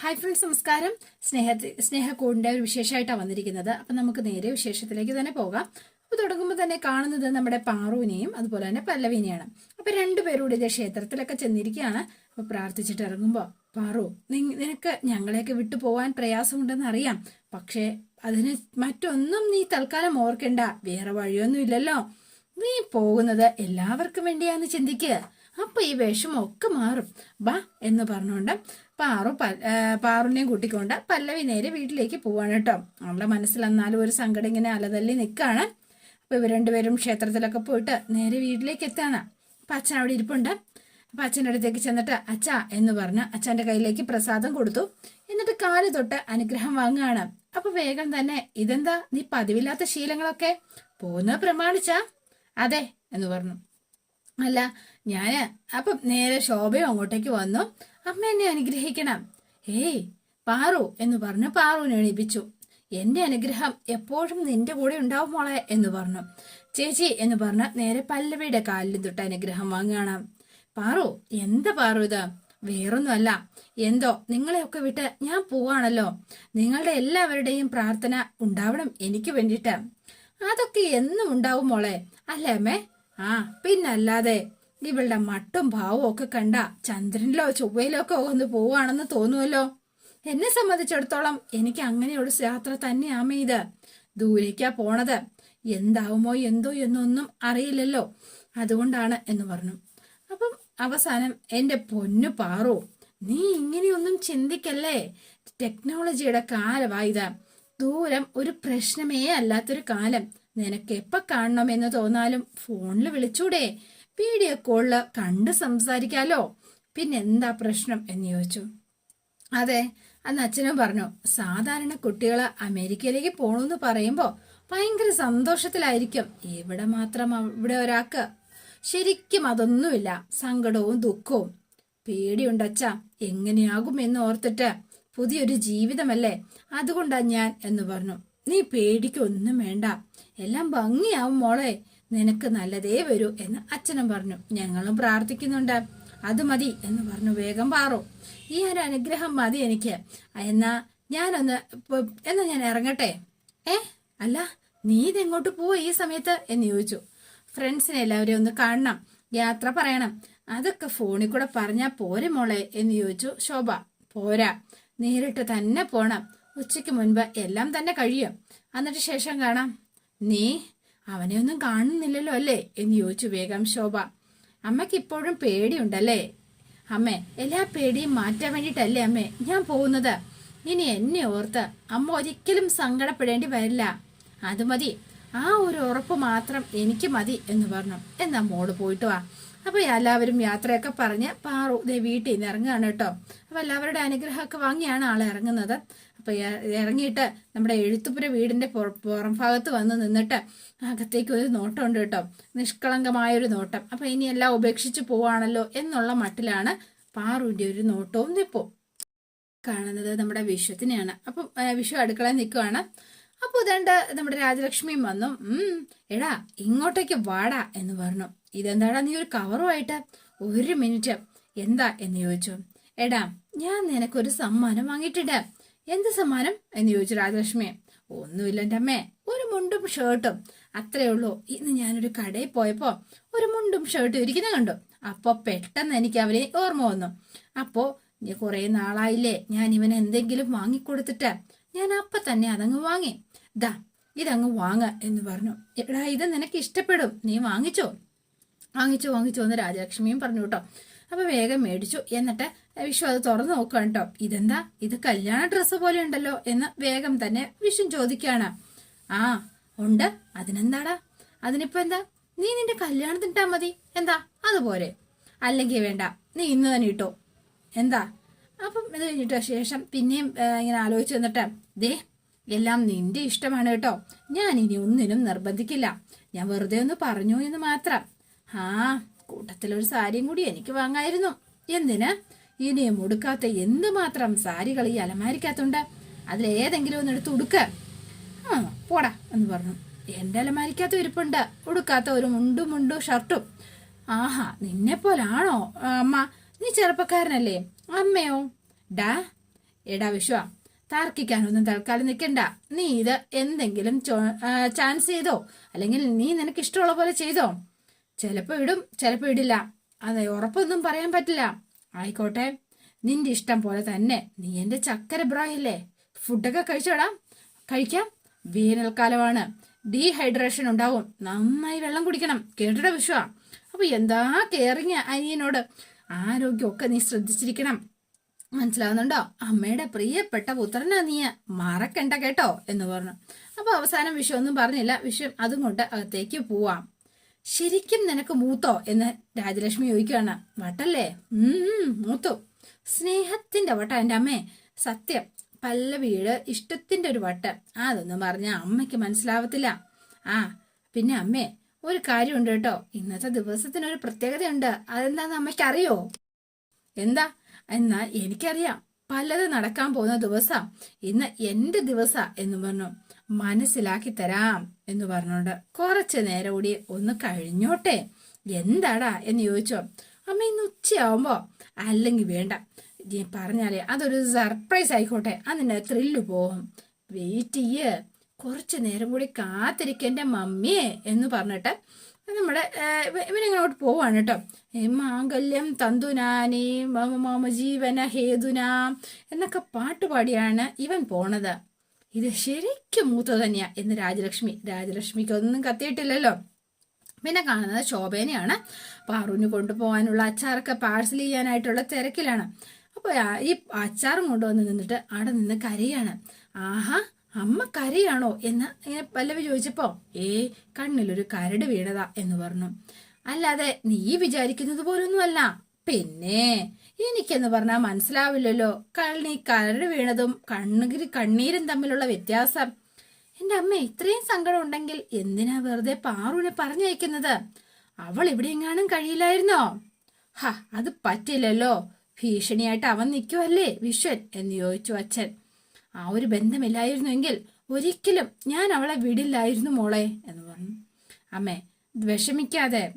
Hi friends നമസ്കാരം. സ്നേഹ സ്നേഹക്കൂടിന്റെ ഒരു വിശേഷമായിട്ടാണ് വന്നിരിക്കുന്നത്. അപ്പം നമുക്ക് നേരെ വിശേഷത്തിലേക്ക് തന്നെ പോകാം. അപ്പോൾ തുടങ്ങുമ്പോൾ തന്നെ കാണുന്നത് നമ്മുടെ പാറുവിനെയും അതുപോലെ തന്നെ പല്ലവിനെയാണ്. അപ്പോൾ രണ്ടുപേരും ഇതേ ക്ഷേത്രത്തിലൊക്കെ ചെന്നിരിക്കുകയാണ്. അപ്പോൾ പ്രാർത്ഥിച്ചിട്ട് ഇറങ്ങുമ്പോൾ പാറു നിനക്ക് ഞങ്ങളെയൊക്കെ വിട്ടു പോകാൻ പ്രയാസമുണ്ടെന്ന് അറിയാം. പക്ഷേ അതിന് മറ്റൊന്നും നീ തൽക്കാലം ഓർക്കണ്ട. വേറെ വഴിയൊന്നും ഇല്ലല്ലോ. നീ പോകുന്നത് എല്ലാവർക്കും വേണ്ടിയാന്ന് ചിന്തിക്കുക അപ്പൊ ഈ വിഷമൊക്കെ മാറും. ബാ എന്ന് പറഞ്ഞുകൊണ്ട് പാറു പ- ആ, പാറുനെയും കൂട്ടിക്കൊണ്ട് പല്ലവി നേരെ വീട്ടിലേക്ക് പോവാണ് കേട്ടോ. അവളുടെ മനസ്സിൽ എന്നാലും ഒരു സങ്കടം ഇങ്ങനെ അലതല്ലി നിൽക്കുകയാണ് അപ്പൊ ഇവർ രണ്ടുപേരും ക്ഷേത്രത്തിലൊക്കെ പോയിട്ട് നേരെ വീട്ടിലേക്ക് എത്താണ്. അപ്പൊ അച്ഛൻ അവിടെ ഇരിപ്പുണ്ട്. അപ്പൊ അച്ഛന്റെ അടുത്തേക്ക് ചെന്നിട്ട് അച്ഛാ എന്ന് പറഞ്ഞ് അച്ഛന്റെ കയ്യിലേക്ക് പ്രസാദം കൊടുത്തു. എന്നിട്ട് കാൽ തൊട്ട് അനുഗ്രഹം വാങ്ങുകയാണ്. അപ്പൊ വേഗം തന്നെ ഇതെന്താ? നീ പതിവില്ലാത്ത ശീലങ്ങളൊക്കെ? പോകുന്നത് പ്രമാണിച്ചാ? അതെ എന്ന് പറഞ്ഞു. അല്ല ഞാൻ അപ്പം നേരെ ശോഭയും അങ്ങോട്ടേക്ക് വന്നു. അമ്മ എന്നെ അനുഗ്രഹിക്കണം. ഏയ് പാറു എന്ന് പറഞ്ഞു പാറുവിനെ എണീപ്പിച്ചു. എന്റെ അനുഗ്രഹം എപ്പോഴും നിന്റെ കൂടെ ഉണ്ടാവും മോളെ എന്ന് പറഞ്ഞു. ചേച്ചി എന്ന് പറഞ്ഞ നേരെ പല്ലവിയുടെ കാലിൽ തൊട്ട് അനുഗ്രഹം വാങ്ങുകയാണ്. പാറു എന്താ പാറു ഇത്? വേറൊന്നുമല്ല. എന്തോ നിങ്ങളെയൊക്കെ വിട്ട് ഞാൻ പോവാണല്ലോ. നിങ്ങളുടെ എല്ലാവരുടെയും പ്രാർത്ഥന ഉണ്ടാവണം എനിക്ക് വേണ്ടിയിട്ട്. അതൊക്കെ എന്നും ഉണ്ടാവും മോളെ. അല്ലേ അമ്മേ? ആ പിന്നല്ലാതെ. ഇവളുടെ മട്ടും ഭാവവും ഒക്കെ കണ്ട ചന്ദ്രനിലോ ചൊവ്വയിലോ ഒക്കെ ഒന്ന് പോവാണെന്ന് തോന്നുമല്ലോ എന്നെ സംബന്ധിച്ചിടത്തോളം എനിക്ക് അങ്ങനെയുള്ള യാത്ര തന്നെയാമേ ഇത്. ദൂരേക്കാ പോണത്. എന്താവുമോ എന്തോ എന്നൊന്നും അറിയില്ലല്ലോ. അതുകൊണ്ടാണ് എന്ന് പറഞ്ഞു. അപ്പം അവസാനം എന്റെ പൊന്നു പാറു നീ ഇങ്ങനെയൊന്നും ചിന്തിക്കല്ലേ? ടെക്നോളജിയുടെ കാലമായത് ദൂരം ഒരു പ്രശ്നമേ അല്ലാത്തൊരു കാലം. നിനക്ക് എപ്പ കാണണമെന്ന് തോന്നാലും ഫോണിൽ വിളിച്ചൂടെ. വീഡിയോ കോളിൽ കണ്ട് സംസാരിക്കാലോ? പിന്നെന്താ പ്രശ്നം എന്ന് ചോദിച്ചു. അതെ അന്ന് അച്ഛനും പറഞ്ഞു സാധാരണ കുട്ടികൾ അമേരിക്കയിലേക്ക് പോണെന്ന് പറയുമ്പോ ഭയങ്കര സന്തോഷത്തിലായിരിക്കും. ഇവിടെ മാത്രം ഇവിടെ ഒരാൾക്ക് ശരിക്കും അതൊന്നുമില്ല സങ്കടവും ദുഃഖവും. പേടിയുണ്ടച്ച എങ്ങനെയാകും എന്ന് ഓർത്തിട്ട് പുതിയൊരു ജീവിതമല്ലേ? അതുകൊണ്ടാ ഞാൻ എന്ന് പറഞ്ഞു. നീ പേടിക്കൊന്നും വേണ്ട. എല്ലാം ഭംഗിയാവും മോളെ. നിനക്ക് നല്ലതേ വരൂ എന്ന് അച്ഛനും പറഞ്ഞു. ഞങ്ങളും പ്രാർത്ഥിക്കുന്നുണ്ട്. അത് മതി എന്ന് പറഞ്ഞു. വേഗം പാറു. ഈ ഒരു അനുഗ്രഹം മതി എനിക്ക്. എന്നാ ഞാനൊന്ന് എന്നാ ഞാൻ ഇറങ്ങട്ടെ? ഏ? അല്ല നീ ഇതെങ്ങോട്ട് പോവോ ഈ സമയത്ത്? എന്ന് ചോദിച്ചു. ഫ്രണ്ട്സിനെ എല്ലാവരെയും ഒന്ന് കാണണം. യാത്ര പറയണം. അതൊക്കെ ഫോണിൽ കൂടെ പറഞ്ഞാൽ പോരെ മോളെ? എന്ന് ചോദിച്ചു ശോഭ. പോരാ. നേരിട്ട് തന്നെ പോണം. ഉച്ചയ്ക്ക് മുൻപ് എല്ലാം തന്നെ കഴിയും. എന്നിട്ട് ശേഷം കാണാം. നീ അവനെ ഒന്നും കാണുന്നില്ലല്ലോ അല്ലേ? എന്ന് ചോദിച്ചു വേഗം ശോഭ. അമ്മയ്ക്ക് ഇപ്പോഴും പേടിയുണ്ടല്ലേ? അമ്മേ എല്ലാ പേടിയും മാറ്റാൻ വേണ്ടിയിട്ടല്ലേ അമ്മേ? ഞാൻ പോകുന്നത്. ഇനി എന്നെ ഓർത്ത് അമ്മ ഒരിക്കലും സങ്കടപ്പെടേണ്ടി വരില്ല. അത് മതി. ആ ഒരു ഉറപ്പ് മാത്രം എനിക്ക് മതി എന്ന് പറഞ്ഞു. എന്നാ മോൾ പോയിട്ട് വാ. അപ്പൊ എല്ലാവരും യാത്രയൊക്കെ പറഞ്ഞ് പാറു ദേ വീട്ടിൽ നിന്ന് ഇറങ്ങുകയാണ് കേട്ടോ. അപ്പോൾ എല്ലാവരുടെ അനുഗ്രഹമൊക്കെ വാങ്ങിയാണ് ആൾ ഇറങ്ങുന്നത്. അപ്പോൾ ഇറങ്ങിയിട്ട് നമ്മുടെ എഴുത്തുപുര വീടിന്റെ പുറ- ഭാഗത്ത് വന്ന് നിന്നിട്ട് അകത്തേക്ക് ഒരു നോട്ടമുണ്ട് കേട്ടോ. നിഷ്കളങ്കമായൊരു നോട്ടം. അപ്പോൾ ഇനി എല്ലാം ഉപേക്ഷിച്ച് പോവാണല്ലോ എന്നുള്ള മട്ടിലാണ് പാറുവിന്റെ ഒരു നോട്ടവും നിപ്പോ കാണുന്നത് നമ്മുടെ വിശ്വത്തിനെയാണ്. അപ്പം വിഷു വിശ്വ അടുക്കളയിൽ നിൽക്കുവാണ്. അപ്പോൾ ഇതേണ്ട നമ്മുടെ രാജലക്ഷ്മിയും വന്നു. എടാ ഇങ്ങോട്ടേക്ക് വാടാ എന്ന് പറഞ്ഞു. ഇതെന്താടാ നീ ഒരു കവറുമായിട്ട് ഒരു മിനിറ്റ് എന്താ? എന്ന് ചോദിച്ചു. എടാ ഞാൻ നിനക്കൊരു സമ്മാനം വാങ്ങിയിട്ടുണ്ട്. എന്ത് സമ്മാനം? എന്ന് ചോദിച്ചു രാജലക്ഷ്മി. ഒന്നുമില്ല എന്റെ അമ്മേ ഒരു മുണ്ടും ഷർട്ടും അത്രേ ഉള്ളൂ. ഇന്ന് ഞാനൊരു കടയിൽ പോയപ്പോൾ ഒരു മുണ്ടും ഷർട്ടും ഇരിക്കുന്ന കണ്ടു. അപ്പോൾ പെട്ടെന്ന് എനിക്ക് അവരെ ഓർമ്മ വന്നു. അപ്പോൾ കുറെ നാളായില്ലേ ഞാൻ ഇവന് എന്തെങ്കിലും വാങ്ങിക്കൊടുത്തിട്ട് ഞാൻ അപ്പൊ തന്നെ അതങ്ങ് വാങ്ങി. ദാ ഇതങ്ങ് വാങ്ങ എന്ന് പറഞ്ഞു. എടാ ഇത് നിനക്ക് ഇഷ്ടപ്പെടും. നീ വാങ്ങിച്ചോ? വാങ്ങിച്ചു വാങ്ങിച്ചു എന്ന് രാജലക്ഷ്മിയും പറഞ്ഞു കേട്ടോ. അപ്പൊ വേഗം മേടിച്ചു. എന്നിട്ട് വിഷു അത് തുറന്നു നോക്കുകയാണ് കേട്ടോ. ഇതെന്താ? ഇത് കല്യാണ ഡ്രസ്സ് പോലെ ഉണ്ടല്ലോ എന്ന് വേഗം തന്നെ വിഷു ചോദിക്കുകയാണ്. ആ ഉണ്ട്. അതിനെന്താടാ? അതിനിപ്പോ എന്താ? നീ നിന്റെ കല്യാണത്തിനിട്ടാ മതി. എന്താ? അതുപോലെ അല്ലെങ്കിൽ വേണ്ട. നീ ഇന്ന് തന്നെ ഇട്ടോ. എന്താ? അപ്പം ഇത് കഴിഞ്ഞിട്ട് ശേഷം പിന്നെയും ഇങ്ങനെ ആലോചിച്ച് വന്നിട്ട് ദേ എല്ലാം നിന്റെ ഇഷ്ടമാണ് കേട്ടോ. ഞാൻ ഇനി ഒന്നിനും നിർബന്ധിക്കില്ല. ഞാൻ വെറുതെ ഒന്ന് പറഞ്ഞു എന്ന് മാത്രം. ആ കൂട്ടത്തിലൊരു സാരിയും കൂടി എനിക്ക് വാങ്ങായിരുന്നു. എന്തിന്? ഇനിയും ഉടുക്കാത്ത എന്തുമാത്രം സാരികൾ ഈ അലമാരിക്കകത്തുണ്ട്? അതിലേതെങ്കിലും ഒന്ന് എടുത്ത് ഉടുക്ക. ആ പോടാ എന്ന് പറഞ്ഞു. എന്റെ അലമാരിക്കകത്ത് ഇരിപ്പുണ്ട്. ഉടുക്കാത്ത ഒരു മുണ്ടും മുണ്ടും ഷർട്ടും. ആഹാ നിന്നെ പോലാണോ അമ്മ നീ ചെറുപ്പക്കാരനല്ലേ? അമ്മയോ? ഡാ എടാ വിശ്വ താർക്കിക്കാനൊന്നും തൽക്കാലം നിൽക്കണ്ട നീ ഇത് എന്തെങ്കിലും ചാൻസ് ചെയ്തോ? അല്ലെങ്കിൽ നീ നിനക്ക് ഇഷ്ടമുള്ള പോലെ ചെയ്തോ? ചിലപ്പോ ഇടും ചിലപ്പോ ഇടില്ല. അതെ ഉറപ്പൊന്നും പറയാൻ പറ്റില്ല. ആയിക്കോട്ടെ നിന്റെ ഇഷ്ടം പോലെ തന്നെ നീ എന്റെ ചക്കര ബ്രാഹില്ലേ ഫുഡൊക്കെ കഴിച്ചോടാ. കഴിക്കാം. വേനൽക്കാലമാണ്. ഡീഹൈഡ്രേഷൻ ഉണ്ടാവും. നന്നായി വെള്ളം കുടിക്കണം. കേട്ടിട വിശ്വ? അപ്പൊ എന്താ കെയറിങ് അനിയനോട്? ആരോഗ്യമൊക്കെ നീ ശ്രദ്ധിച്ചിരിക്കണം. മനസ്സിലാവുന്നുണ്ടോ? അമ്മയുടെ പ്രിയപ്പെട്ട പുത്രനാ നീ മറക്കണ്ട കേട്ടോ എന്ന് പറഞ്ഞു. അപ്പൊ അവസാനം വിഷു ഒന്നും പറഞ്ഞില്ല. വിഷു അതും കൊണ്ട് അകത്തേക്ക് പോവാം. ശരിക്കും നിനക്ക് മൂത്തോ? എന്ന് രാജലക്ഷ്മി ചോദിക്കുകയാണ്. വട്ടല്ലേ? മൂത്തു. സ്നേഹത്തിന്റെ വട്ട എന്റെ അമ്മേ. സത്യം പല്ലവിയുടെ ഇഷ്ടത്തിന്റെ ഒരു വട്ട്. അതൊന്നും പറഞ്ഞ അമ്മയ്ക്ക് മനസ്സിലാവത്തില്ല. ആ പിന്നെ അമ്മേ ഒരു കാര്യമുണ്ട് കേട്ടോ. ഇന്നത്തെ ദിവസത്തിന് ഒരു പ്രത്യേകതയുണ്ട്. അതെന്താന്ന് അമ്മയ്ക്ക് അറിയോ എന്താ? എന്നാ എനിക്കറിയാം. പലത് നടക്കാൻ പോകുന്ന ദിവസം. ഇന്ന് എന്റെ ദിവസ എന്ന് പറഞ്ഞു. മനസ്സിലാക്കി തരാം എന്ന് പറഞ്ഞോണ്ട് കുറച്ചു നേരം കൂടി ഒന്ന് കഴിഞ്ഞോട്ടെ. എന്താടാ എന്ന് ചോദിച്ചോ. അമ്മ ഇന്ന് ഉച്ചയാവുമ്പോ? അല്ലെങ്കിൽ വേണ്ട. പറഞ്ഞാലേ അതൊരു സർപ്രൈസ് ആയിക്കോട്ടെ. അതിന്റെ ത്രില്ല് പോകും. വെയിറ്റ് ചെയ്യ്. കുറച്ചു നേരം കൂടി കാത്തിരിക്കേണ്ട മമ്മിയെ എന്ന് പറഞ്ഞിട്ട് നമ്മുടെ ഇവനിങ്ങോട്ട് പോവാണ് കേട്ടോ മാംഗല്യം തന്തുനാനി മമ ജീവന ഹേതുന എന്നൊക്കെ പാട്ട് പാടിയാണ് ഇവൻ പോണത്. ഇത് ശരിക്കും മൂത്ത തന്നെയാ എന്ന് രാജലക്ഷ്മി രാജലക്ഷ്മിക്ക് ഒന്നും കത്തിയിട്ടില്ലല്ലോ. പിന്നെ കാണുന്നത് ശോഭേനയാണ്. പാറുവിന് കൊണ്ടുപോകാനുള്ള അച്ചാറൊക്കെ പാഴ്സൽ ചെയ്യാനായിട്ടുള്ള തിരക്കിലാണ്. അപ്പോൾ ഈ അച്ചാറും കൊണ്ടുവന്ന് നിന്നിട്ട് അവിടെ നിന്ന് കരയാണ്. ആഹാ അമ്മ കരയാണോ? എന്ന് ഇങ്ങനെ പല്ലവി ചോദിച്ചപ്പോൾ ഏ കണ്ണിലൊരു കരട് വീണതാ എന്ന് പറഞ്ഞു. അല്ലാതെ നീ വിചാരിക്കുന്നത് പോലൊന്നുമല്ല. പിന്നെ എനിക്കെന്ന് പറഞ്ഞാൽ മനസ്സിലാവില്ലല്ലോ. കണ്ണി കരട് വീണതും കണ്ണുകിരി കണ്ണീരും തമ്മിലുള്ള വ്യത്യാസം. എന്റെ അമ്മ ഇത്രയും സങ്കടം ഉണ്ടെങ്കിൽ എന്തിനാ വെറുതെ പാറുവിനെ പറഞ്ഞയക്കുന്നത്? അവൾ ഇവിടെ എങ്ങാനും കഴിയില്ലായിരുന്നോ? ഹ അത് പറ്റില്ലല്ലോ. ഭീഷണിയായിട്ട് അവൻ നിൽക്കുവല്ലേ വിശ്വൻ എന്ന് ചോദിച്ചു അച്ഛൻ. ആ ഒരു ബന്ധമില്ലായിരുന്നുവെങ്കിൽ ഒരിക്കലും ഞാൻ അവളെ വിടില്ലായിരുന്നു മോളെ എന്ന് പറഞ്ഞു. അമ്മേ വിഷമിക്കാതെ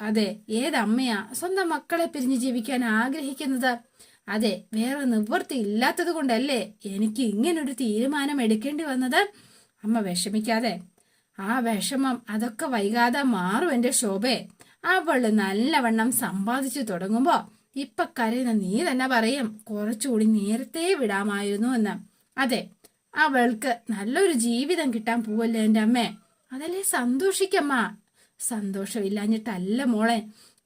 അതെ ഏതമ്മയാ? സ്വന്തം മക്കളെ പിരിഞ്ഞ് ജീവിക്കാൻ ആഗ്രഹിക്കുന്നത്? അതെ വേറെ നിവൃത്തി ഇല്ലാത്തത് കൊണ്ടല്ലേ എനിക്ക് ഇങ്ങനൊരു തീരുമാനം എടുക്കേണ്ടി വന്നത്? അമ്മ വിഷമിക്കാതെ ആ വിഷമം അതൊക്കെ വൈകാതെ മാറും എന്റെ ശോഭേ. അവൾ നല്ലവണ്ണം സമ്പാദിച്ചു തുടങ്ങുമ്പോ ഇപ്പൊ കരയുന്ന നീ തന്നെ പറയും കുറച്ചുകൂടി നേരത്തെ വിടാമായിരുന്നു എന്ന്. അതെ അവൾക്ക് നല്ലൊരു ജീവിതം കിട്ടാൻ പോവല്ലേ എന്റെ അമ്മേ? അതല്ലേ സന്തോഷിക്കമ്മ? സന്തോഷമില്ലാഞ്ഞിട്ടല്ല മോളെ.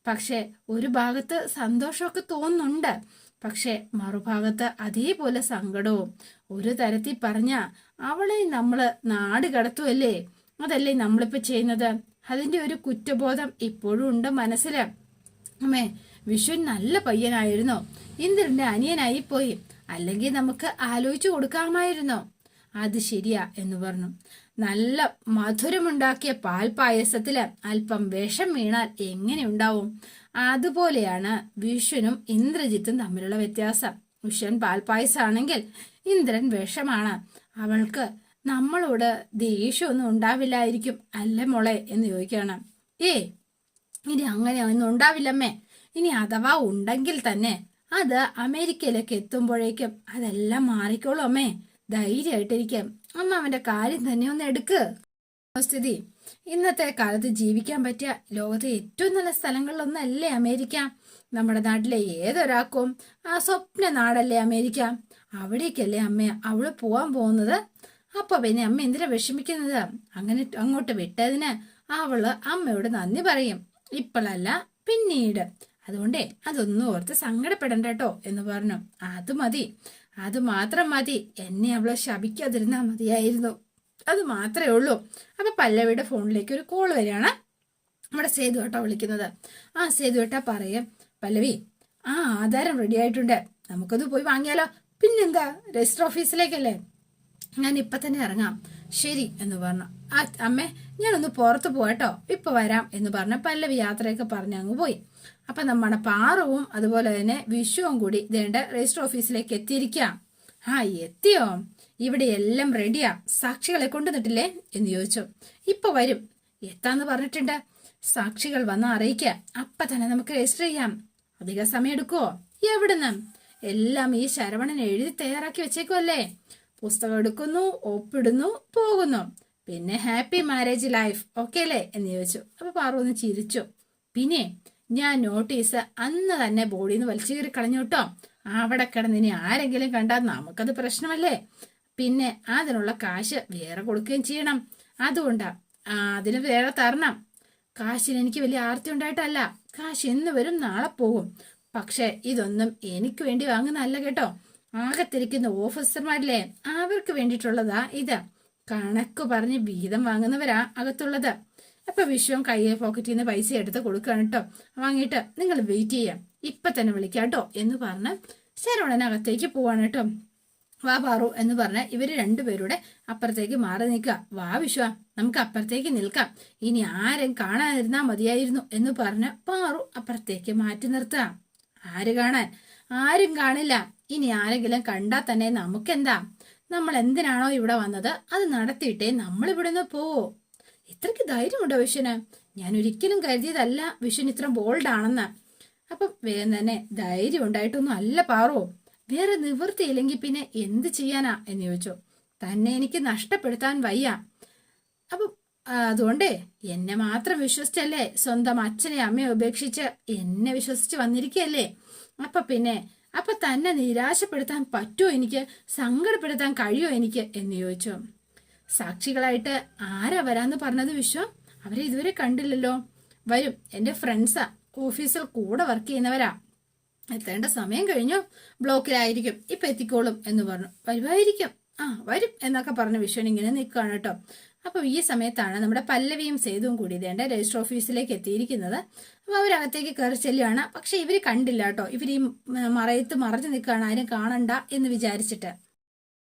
പക്ഷെ ഒരു ഭാഗത്ത് സന്തോഷമൊക്കെ തോന്നുന്നുണ്ട്. പക്ഷെ മറുഭാഗത്ത് അതേപോലെ സങ്കടവും. ഒരു തരത്തിൽ പറഞ്ഞ അവളെ നമ്മൾ നാട് കടത്തുമല്ലേ അതല്ലേ നമ്മളിപ്പോ ചെയ്യുന്നത്? അതിന്റെ ഒരു കുറ്റബോധം ഇപ്പോഴും ഉണ്ട് മനസ്സിൽ അമ്മേ വിഷു നല്ല പയ്യനായിരുന്നു. ഇന്ദ്രന്റെ അനിയനായി പോയി അല്ലെങ്കിൽ നമുക്ക് ആലോചിച്ചു കൊടുക്കാമായിരുന്നോ. അത് ശരിയാ എന്ന് പറഞ്ഞു. നല്ല മധുരമുണ്ടാക്കിയ പാൽപായസത്തിൽ അല്പം വിഷം വീണാൽ എങ്ങനെ ഉണ്ടാവും? അതുപോലെയാണ് വിഷുനും ഇന്ദ്രജിത്തും തമ്മിലുള്ള വ്യത്യാസം. വിഷൻ പാൽപായസാണെങ്കിൽ ഇന്ദ്രൻ വിഷമാണ്. അവൾക്ക് നമ്മളോട് ദേഷ്യമൊന്നും ഉണ്ടാവില്ലായിരിക്കും അല്ല മോളെ എന്ന് ചോദിക്കുകയാണ്. ഏ ഇനി അങ്ങനെ ഒന്നും ഉണ്ടാവില്ലമ്മേ. ഇനി അഥവാ ഉണ്ടെങ്കിൽ തന്നെ അത് അമേരിക്കയിലേക്ക് എത്തുമ്പോഴേക്കും അതെല്ലാം മാറിക്കോളൂ അമ്മേ. ധൈര്യമായിട്ടിരിക്കാം. അമ്മ അവന്റെ കാര്യം തന്നെ ഒന്ന് എടുക്ക്. സ്ഥിതി. ഇന്നത്തെ കാലത്ത് ജീവിക്കാൻ പറ്റിയ ലോകത്തെ ഏറ്റവും നല്ല സ്ഥലങ്ങളിലൊന്നല്ലേ അമേരിക്ക? നമ്മുടെ നാട്ടിലെ ഏതൊരാൾക്കും ആ സ്വപ്ന നാടല്ലേ അമേരിക്ക? അവിടേക്കല്ലേ അമ്മ അവൾ പോവാൻ പോകുന്നത്? അപ്പൊ പിന്നെ അമ്മ എന്തിനാ വിഷമിക്കുന്നത്? അങ്ങനെ അങ്ങോട്ട് വിട്ടതിന് അവൾ അമ്മയോട് നന്ദി പറയും. ഇപ്പോഴല്ല പിന്നീട്. അതുകൊണ്ടേ അതൊന്നും ഓർത്ത് സങ്കടപ്പെടണ്ട കേട്ടോ എന്ന് പറഞ്ഞു. അത് മതി. അത് മാത്രം മതി. എന്നെ അവളെ ശപിക്കാതിരുന്നാ മതിയായിരുന്നു. അത് മാത്രമേ ഉള്ളൂ. അപ്പൊ പല്ലവിയുടെ ഫോണിലേക്ക് ഒരു കോൾ വരികയാണ് നമ്മുടെ സേതു ഏട്ടാ വിളിക്കുന്നത്. ആ സേതു ഏട്ടാ പറയും. പല്ലവി ആ ആധാരം റെഡി ആയിട്ടുണ്ട്. നമുക്കത് പോയി വാങ്ങിയാലോ? പിന്നെന്താ? രജിസ്റ്റർ ഓഫീസിലേക്കല്ലേ ഞാൻ ഇപ്പൊ തന്നെ ഇറങ്ങാം. ശരി എന്ന് പറഞ്ഞു. ആ അമ്മേ ഞാനൊന്ന് പുറത്ത് പോകട്ടോ ഇപ്പൊ വരാം എന്ന് പറഞ്ഞ പല്ലവി യാത്രയൊക്കെ പറഞ്ഞ് അങ്ങ് പോയി. അപ്പൊ നമ്മുടെ പാറവും അതുപോലെ തന്നെ വിഷുവും കൂടി ഇതേണ്ട രജിസ്റ്റർ ഓഫീസിലേക്ക് എത്തിയിരിക്കാം ആ എത്തിയോ? ഇവിടെ എല്ലാം റെഡിയാ സാക്ഷികളെ കൊണ്ടുവന്നിട്ടില്ലേ? എന്ന് ചോദിച്ചു. ഇപ്പൊ വരും. എത്താന്ന് പറഞ്ഞിട്ടുണ്ട്. സാക്ഷികൾ വന്ന് അറിയിക്കുക. അപ്പൊ തന്നെ നമുക്ക് രജിസ്റ്റർ ചെയ്യാം. അധിക സമയം എടുക്കുവോ? എവിടുന്ന്? എല്ലാം ഈ ശരവണൻ എഴുതി തയ്യാറാക്കി വെച്ചേക്കുമല്ലേ പുസ്തകം എടുക്കുന്നു ഒപ്പിടുന്നു പോകുന്നു. പിന്നെ ഹാപ്പി മാരേജ് ലൈഫ് ഓക്കെ അല്ലേ? എന്ന് ചോദിച്ചു. അപ്പൊ പാറു ഒന്ന് ചിരിച്ചു. പിന്നെ ഞാൻ നോട്ടീസ് അന്ന് തന്നെ ബോഡിയിൽ നിന്ന് വലിച്ചു കയറി കളഞ്ഞു കേട്ടോ അവിടെ കിടന്ന് ഇനി ആരെങ്കിലും കണ്ടാൽ നമുക്കത് പ്രശ്നമല്ലേ? പിന്നെ അതിനുള്ള കാശ് വേറെ കൊടുക്കുകയും ചെയ്യണം. അതുകൊണ്ടാ അതിന് വേറെ തരണം. കാശിന് എനിക്ക് വലിയ ആർത്തി ഉണ്ടായിട്ടല്ല. കാശ് എന്ന് വരും നാളെ പോകും. പക്ഷെ ഇതൊന്നും എനിക്ക് വേണ്ടി വാങ്ങുന്നതല്ല കേട്ടോ. ആകത്തിരിക്കുന്ന ഓഫീസർമാരില്ലേ അവർക്ക് വേണ്ടിയിട്ടുള്ളതാ ഇത്. കണക്ക് പറഞ്ഞ് വീതം വാങ്ങുന്നവരാ അകത്തുള്ളത്. അപ്പൊ വിശ്വം കയ്യെ പോക്കറ്റിൽ നിന്ന് പൈസ എടുത്ത് കൊടുക്കുകയാണ് കേട്ടോ വാങ്ങിയിട്ട് നിങ്ങൾ വെയിറ്റ് ചെയ്യാം. ഇപ്പൊ തന്നെ വിളിക്കാം കേട്ടോ എന്ന് പറഞ്ഞ് ശരവണനകത്തേക്ക് പോവാണ് കേട്ടോ വാ പാറു എന്ന് പറഞ്ഞ് ഇവർ രണ്ടുപേരുടെ അപ്പുറത്തേക്ക് മാറി നിൽക്കുക. വാ വിശ്വ നമുക്ക് അപ്പുറത്തേക്ക് നിൽക്കാം. ഇനി ആരും കാണാതിരുന്നാ മതിയായിരുന്നു എന്ന് പറഞ്ഞ് പാറു അപ്പുറത്തേക്ക് മാറ്റി നിർത്തുക ആര് കാണാൻ? ആരും കാണില്ല. ഇനി ആരെങ്കിലും കണ്ടാൽ തന്നെ നമുക്കെന്താ? നമ്മൾ എന്തിനാണോ ഇവിടെ വന്നത്? അത് നടത്തിയിട്ടേ നമ്മൾ ഇവിടുന്ന് പോവോ. ഇത്രയ്ക്ക് ധൈര്യമുണ്ടോ വിഷുന് ഞാൻ ഒരിക്കലും കരുതിയതല്ല വിഷുന് ഇത്ര ബോൾഡാണെന്ന്. അപ്പം വേഗം തന്നെ ധൈര്യം ഉണ്ടായിട്ടൊന്നും അല്ല പാറോ. വേറെ നിവൃത്തിയില്ലെങ്കിൽ പിന്നെ എന്ത് ചെയ്യാനാ? എന്ന് ചോദിച്ചു. തന്നെ എനിക്ക് നഷ്ടപ്പെടുത്താൻ വയ്യ. അപ്പം അതുകൊണ്ടേ എന്നെ മാത്രം വിശ്വസിച്ചല്ലേ? സ്വന്തം അച്ഛനെ അമ്മയെ ഉപേക്ഷിച്ച് എന്നെ വിശ്വസിച്ച് വന്നിരിക്കുകയല്ലേ അപ്പൊ പിന്നെ അപ്പൊ തന്നെ നിരാശപ്പെടുത്താൻ പറ്റുമോ എനിക്ക്? സങ്കടപ്പെടുത്താൻ കഴിയുമോ എനിക്ക്? എന്ന് ചോദിച്ചു. സാക്ഷികളായിട്ട് ആരാ വരാന്ന് പറഞ്ഞത് വിശ്വം? അവരെ ഇതുവരെ കണ്ടില്ലല്ലോ. വരും. എന്റെ ഫ്രണ്ട്സാ ഓഫീസിൽ കൂടെ വർക്ക് ചെയ്യുന്നവരാ. എത്തേണ്ട സമയം കഴിഞ്ഞു. ബ്ലോക്കിലായിരിക്കും. ഇപ്പൊ എത്തിക്കോളും എന്ന് പറഞ്ഞു. വരുമായിരിക്കും. ആ വരും എന്നൊക്കെ പറഞ്ഞ വിശ്വൻ ഇങ്ങനെ നിൽക്കുകയാണ് കേട്ടോ. അപ്പൊ ഈ സമയത്താണ് നമ്മുടെ പല്ലവിയും സേതുവും കൂടി ഇതേണ്ട രജിസ്റ്റർ ഓഫീസിലേക്ക് എത്തിയിരിക്കുന്നത്. അപ്പൊ അവരകത്തേക്ക് കയറി ചെല്ലുകയാണ് പക്ഷെ ഇവർ കണ്ടില്ല കേട്ടോ. ഇവർ ഈ മറയത്ത് മറഞ്ഞു നിൽക്കുകയാണ് ആരും കാണണ്ട എന്ന് വിചാരിച്ചിട്ട്.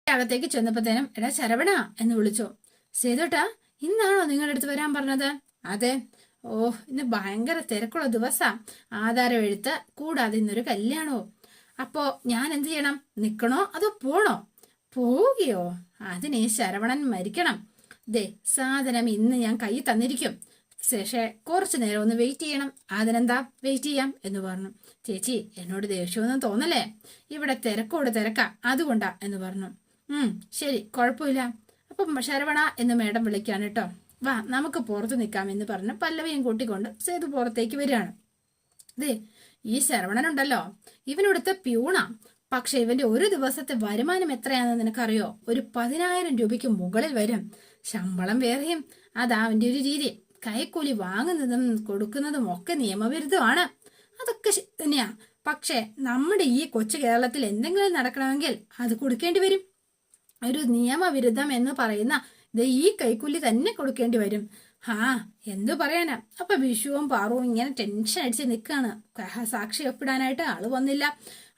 അകത്തേക്ക് ചെന്നപ്പോഴത്തേനും എടാ ശരവണ എന്ന് വിളിച്ചു. സേതുട്ടാ ഇന്നാണോ നിങ്ങളുടെ അടുത്ത് വരാൻ പറഞ്ഞത്? അതെ. ഓ ഇന്ന് ഭയങ്കര തിരക്കുള്ള ദിവസാ. ആധാരം എഴുത്ത് കൂടാതെ ഇന്നൊരു കല്യാണോ? അപ്പോ ഞാൻ എന്ത് ചെയ്യണം? നിക്കണോ അതോ പോണോ? പോവുകയോ? അതിന് ശരവണൻ മരിക്കണം. ദേ സാധനം ഇന്ന് ഞാൻ കൈ തന്നിരിക്കും. ശേഷേ കുറച്ചു നേരം ഒന്ന് വെയിറ്റ് ചെയ്യണം. അതിനെന്താ വെയിറ്റ് ചെയ്യാം? എന്ന് പറഞ്ഞു. ചേച്ചി എന്നോട് ദേഷ്യമൊന്നും തോന്നലേ ഇവിടെ തിരക്കോട് തിരക്കാ. അതുകൊണ്ടാ എന്ന് പറഞ്ഞു. ശരി കുഴപ്പമില്ല. അപ്പം ശരവണ എന്ന് മേഡം വിളിക്കാണ് കേട്ടോ. വാ നമുക്ക് പുറത്ത് നിൽക്കാം എന്ന് പറഞ്ഞ് പല്ലവിയും കൂട്ടിക്കൊണ്ട് സേതു പുറത്തേക്ക് വരികയാണ്. ദേ ഈ ശരവണനുണ്ടല്ലോ. ഇവനിവിടുത്തെ പ്യൂണാ. പക്ഷെ ഇവന്റെ ഒരു ദിവസത്തെ വരുമാനം എത്രയാണെന്ന് നിനക്കറിയോ? ഒരു പതിനായിരം രൂപയ്ക്ക് മുകളിൽ വരും. ശമ്പളം വേറെയും. അതാ അവന്റെ ഒരു രീതി. കൈക്കൂലി വാങ്ങുന്നതും കൊടുക്കുന്നതും ഒക്കെ നിയമവിരുദ്ധമാണ്. അതൊക്കെ തന്നെയാ. പക്ഷെ നമ്മുടെ ഈ കൊച്ചു കേരളത്തിൽ എന്തെങ്കിലും നടക്കണമെങ്കിൽ അത് കൊടുക്കേണ്ടി വരും. ഒരു നിയമവിരുദ്ധം എന്ന് പറയുന്ന ഇത് ഈ കൈക്കൂലി തന്നെ കൊടുക്കേണ്ടി വരും. ഹാ എന്തു പറയാനാ? അപ്പൊ വിഷുവും പാറുവും ഇങ്ങനെ ടെൻഷൻ അടിച്ച് നിൽക്കാണ് സാക്ഷി ഒപ്പിടാനായിട്ട് ആൾ വന്നില്ല.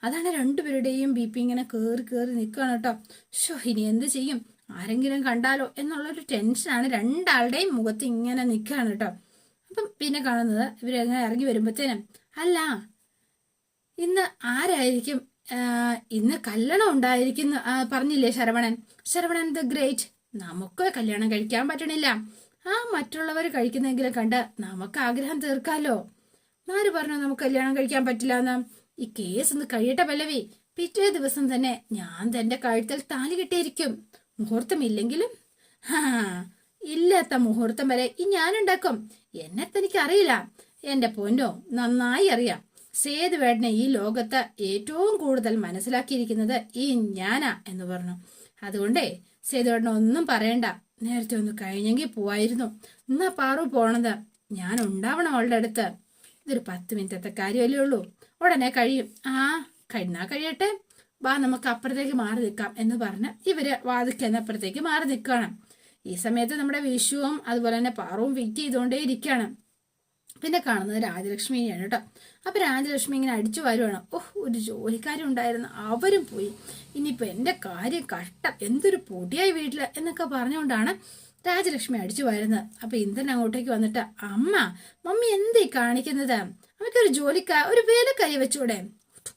അതാണ് രണ്ടുപേരുടെയും ബി പി ഇങ്ങനെ കേറി കേറി നിൽക്കുകയാണ് കേട്ടോ ഷോ ഇനി എന്ത് ചെയ്യും? ആരെങ്കിലും കണ്ടാലോ എന്നുള്ളൊരു ടെൻഷനാണ് രണ്ടാളുടെയും മുഖത്ത് ഇങ്ങനെ നിൽക്കുകയാണ് കേട്ടോ അപ്പം പിന്നെ കാണുന്നത് ഇവരങ്ങനെ ഇറങ്ങി വരുമ്പോഴത്തേനും അല്ല ഇന്ന് ആരായിരിക്കും ആ, ഇന്ന് കല്യാണം ഉണ്ടായിരിക്കുന്നു പറഞ്ഞില്ലേ ശരവണൻ? Saravanan the great. നമുക്ക് കല്യാണം കഴിക്കാൻ പറ്റണില്ല. ആ മറ്റുള്ളവർ കഴിക്കുന്നെങ്കിലും കണ്ട് നമുക്ക് ആഗ്രഹം തീർക്കാലോ. ആര് പറഞ്ഞു നമുക്ക് കല്യാണം കഴിക്കാൻ പറ്റില്ല എന്ന് ഈ കേസ് ഒന്ന് കഴിയട്ടെ പല്ലവി. പിറ്റേ ദിവസം തന്നെ ഞാൻ തന്റെ കഴുത്തിൽ താലി കെട്ടിയിരിക്കും. മുഹൂർത്തമില്ലെങ്കിലും ഹാ ഇല്ലാത്ത മുഹൂർത്തം വരെ ഈ ഞാനുണ്ടാക്കും എന്നെ തനിക്ക് അറിയില്ല എന്റെ പൊന്നോ നന്നായി അറിയാം. സേതുവേട്ടനെ ഈ ലോകത്ത് ഏറ്റവും കൂടുതൽ മനസ്സിലാക്കിയിരിക്കുന്നത് ഈ ഞാനാ എന്ന് പറഞ്ഞു. അതുകൊണ്ടേ സേതുവേട്ടൻ ഒന്നും പറയണ്ട. നേരത്തെ ഒന്ന് കഴിഞ്ഞെങ്കിൽ പോവായിരുന്നു. എന്നാ പാറു പോണത്? ഞാൻ ഉണ്ടാവണം അവളുടെ അടുത്ത്. ഇതൊരു പത്ത് മിനിറ്റത്തെ കാര്യമല്ലേ ഉള്ളൂ. ഉടനെ കഴിയും. ആ കഴിഞ്ഞാ കഴിയട്ടെ. വാ നമുക്ക് അപ്പുറത്തേക്ക് മാറി നിൽക്കാം എന്ന് പറഞ്ഞ് ഇവർ വാതിക്കുന്നപ്പുറത്തേക്ക് മാറി നിൽക്കുകയാണ്. ഈ സമയത്ത് നമ്മുടെ വിഷുവും അതുപോലെ തന്നെ പാറവും വെയിറ്റ് ചെയ്തുകൊണ്ടേ ഇരിക്കുകയാണ് പിന്നെ കാണുന്നത് രാജലക്ഷ്മിയാണ് കേട്ടോ. അപ്പൊ രാജലക്ഷ്മി ഇങ്ങനെ അടിച്ചു വരുവാണ്. ഓഹ് ഒരു ജോലിക്കാരും ഉണ്ടായിരുന്നു. അവരും പോയി. ഇനിയിപ്പൊ എന്റെ കാര്യം കഷ്ടം. എന്തൊരു പൊടിയായി വീട്ടിൽ എന്നൊക്കെ പറഞ്ഞുകൊണ്ടാണ് രാജലക്ഷ്മി അടിച്ചു വരുന്നത്. അപ്പൊ ഇന്ദ്രൻ അങ്ങോട്ടേക്ക് വന്നിട്ട് അമ്മ മമ്മി എന്തേ കാണിക്കുന്നത്? അവക്കൊരു ജോലിക്കാ ഒരു വേലക്കാരി വെച്ചൂടെ?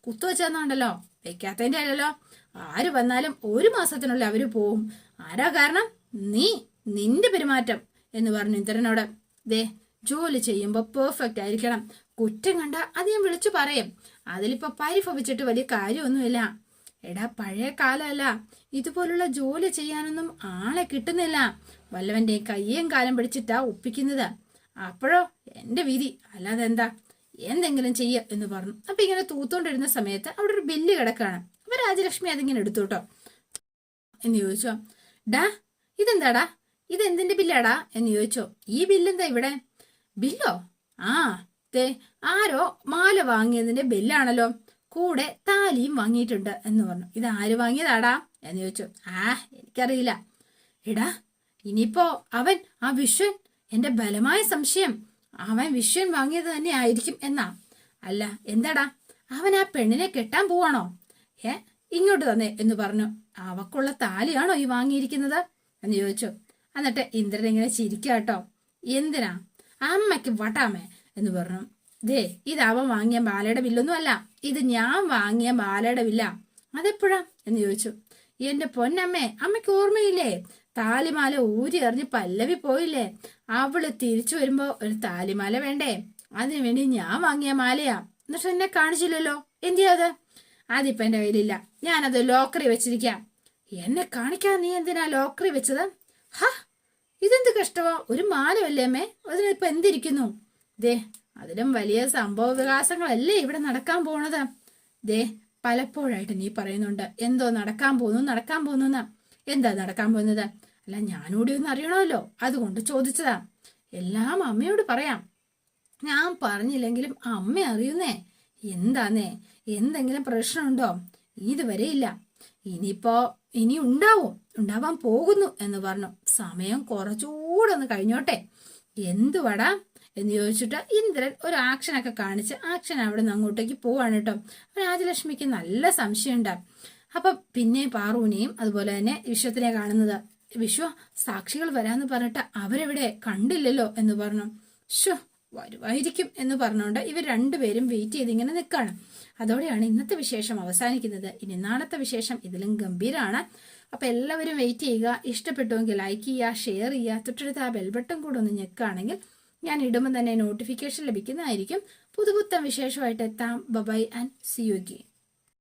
കുത്തു വെച്ചാന്നുണ്ടല്ലോ വെക്കാത്തതിന്റെ അല്ലല്ലോ. ആര് വന്നാലും ഒരു മാസത്തിനുള്ളിൽ അവർ പോവും. ആരാ കാരണം? നീ നിന്റെ പെരുമാറ്റം എന്ന് പറഞ്ഞു ഇന്ദ്രനോട്. ദേ ജോലി ചെയ്യുമ്പോൾ പെർഫെക്റ്റ് ആയിരിക്കണം. കുറ്റം കണ്ട അത് ഞാൻ വിളിച്ചു പറയും. അതിലിപ്പോ പരിഭവിച്ചിട്ട് വലിയ കാര്യമൊന്നുമില്ല. എടാ പഴയ കാലമല്ല. ഇതുപോലുള്ള ജോലി ചെയ്യാനൊന്നും ആളെ കിട്ടുന്നില്ല. വല്ലവന്റെ കയ്യേം കാലം പിടിച്ചിട്ടാ ഒപ്പിക്കുന്നത്. അപ്പോഴോ? എന്റെ വിധി. അല്ലാതെ എന്താ? എന്തെങ്കിലും ചെയ്യ എന്ന് പറഞ്ഞു. അപ്പൊ ഇങ്ങനെ തൂത്തോണ്ടിരുന്ന സമയത്ത് അവിടെ ഒരു ബില്ല് കിടക്കാണ്. അപ്പൊ രാജലക്ഷ്മി അതിങ്ങനെ എടുത്തു കേട്ടോ. എന്ന് ചോദിച്ചോ ഡാ ഇതെന്താടാ? ഇതെന്തിന്റെ ബില്ലാടാ? എന്ന് ചോദിച്ചോ ഈ ബില്ലെന്താ ഇവിടെ? ബില്ലോ? ആ തേ ആരോ മാല വാങ്ങിയതിന്റെ ബില്ലാണല്ലോ. കൂടെ താലിയും വാങ്ങിയിട്ടുണ്ട് എന്ന് പറഞ്ഞു. ഇത് ആര് വാങ്ങിയതാടാ? എന്ന് ചോദിച്ചു. ആ എനിക്കറിയില്ല. എടാ ഇനിയിപ്പോ അവൻ ആ വിശ്വൻ എന്റെ ബലമായ സംശയം. അവൻ വിശ്വൻ വാങ്ങിയത് തന്നെ ആയിരിക്കും എന്നാ. അല്ല എന്താടാ? അവൻ ആ പെണ്ണിനെ കെട്ടാൻ പോവാണോ? ഏ ഇങ്ങോട്ട് തന്നെ എന്ന് പറഞ്ഞു. അവക്കുള്ള താലിയാണോ ഈ വാങ്ങിയിരിക്കുന്നത്? എന്ന് ചോദിച്ചു. എന്നിട്ട് ഇന്ദ്രൻ ഇങ്ങനെ ചിരിക്കാട്ടോ. കേട്ടോ എന്തിനാ? അമ്മയ്ക്ക് വട്ടാമേ എന്ന് പറഞ്ഞു. ദേ ഇത് അവൻ വാങ്ങിയ ബാലയുടെ ബില്ലൊന്നും അല്ല ഇത് ഞാൻ വാങ്ങിയ ബാലയുടെ ബില്ല. അതെപ്പോഴാ? എന്ന് ചോദിച്ചു. എന്റെ പൊന്നമ്മേ അമ്മയ്ക്ക് ഓർമ്മയില്ലേ? താലിമാല ഊരി എറിഞ്ഞ് പല്ലവി പോയില്ലേ? അവൾ തിരിച്ചു വരുമ്പോ ഒരു താലിമാല വേണ്ടേ? അതിനു വേണ്ടി ഞാൻ വാങ്ങിയ മാലയാ. എന്നിട്ട് എന്നെ കാണിച്ചില്ലല്ലോ? എന്തിയാ അത്? അതിപ്പോ എന്റെ കയ്യിലില്ല. ഞാനത് ലോക്കറി വെച്ചിരിക്കാം. എന്നെ കാണിക്കാൻ നീ എന്തിനാ ലോക്കറി വെച്ചത്? ഹ ഇതെന്ത് കഷ്ടമാ ഒരു മാലമല്ലേ അമ്മേ? അതിനിപ്പോ എന്തിരിക്കുന്നു? ദേ അതിലും വലിയ സംഭവ വികാസങ്ങളല്ലേ ഇവിടെ നടക്കാൻ പോണത്? ദേ പലപ്പോഴായിട്ട് നീ പറയുന്നുണ്ട് എന്തോ നടക്കാൻ പോകുന്നു നടക്കാൻ പോകുന്നു എന്താ നടക്കാൻ പോകുന്നത് അല്ല ഞാനൂടി ഒന്ന് അറിയണമല്ലോ. അതുകൊണ്ട് ചോദിച്ചതാ. എല്ലാം അമ്മയോട് പറയാം. ഞാൻ പറഞ്ഞില്ലെങ്കിലും അമ്മ അറിയുന്നേ. എന്താന്നേ? എന്തെങ്കിലും പ്രശ്നമുണ്ടോ? ഇതുവരെ ഇല്ല. ഇനിയിപ്പോ ഇനി ഉണ്ടാവും. ഉണ്ടാവാൻ പോകുന്നു എന്ന് പറഞ്ഞു. സമയം കുറച്ചുകൂടെ ഒന്ന് കഴിഞ്ഞോട്ടെ എന്തുവടാ എന്ന് ചോദിച്ചിട്ട് ഇന്ദ്രൻ ഒരു ആക്ഷനൊക്കെ കാണിച്ച് ആക്ഷൻ അവിടെ നിന്ന് അങ്ങോട്ടേക്ക് പോവാണ് കേട്ടോ രാജലക്ഷ്മിക്ക് നല്ല സംശയമുണ്ട്. അപ്പൊ പിന്നെ പാറുവിനെയും അതുപോലെ തന്നെ വിശ്വത്തിനെ കാണുന്നത്. വിശ്വ സാക്ഷികൾ വരാന്ന് പറഞ്ഞിട്ട് അവരെവിടെ കണ്ടില്ലല്ലോ എന്ന് പറഞ്ഞു. ഷോ വരുമായിരിക്കും എന്ന് പറഞ്ഞുകൊണ്ട് ഇവർ രണ്ടുപേരും വെയിറ്റ് ചെയ്ത് ഇങ്ങനെ നിൽക്കുകയാണ് അതോടെയാണ് ഇന്നത്തെ വിശേഷം അവസാനിക്കുന്നത്. ഇനി നാളത്തെ വിശേഷം ഇതിലും ഗംഭീരമാണ് അപ്പൊ എല്ലാവരും വെയിറ്റ് ചെയ്യുക. ഇഷ്ടപ്പെട്ടുവെങ്കിൽ ലൈക്ക് ചെയ്യുക ഷെയർ ചെയ്യുക. തൊട്ടടുത്ത് ആ ബെൽബട്ടൺ കൂടെ ഒന്ന് ഞെക്കുകയാണെങ്കിൽ ഞാൻ ഇടുമ്പോൾ തന്നെ നോട്ടിഫിക്കേഷൻ ലഭിക്കുന്നതായിരിക്കും. പുതുപുത്തം വിശേഷമായിട്ട് എത്താം. Bye bye and see you game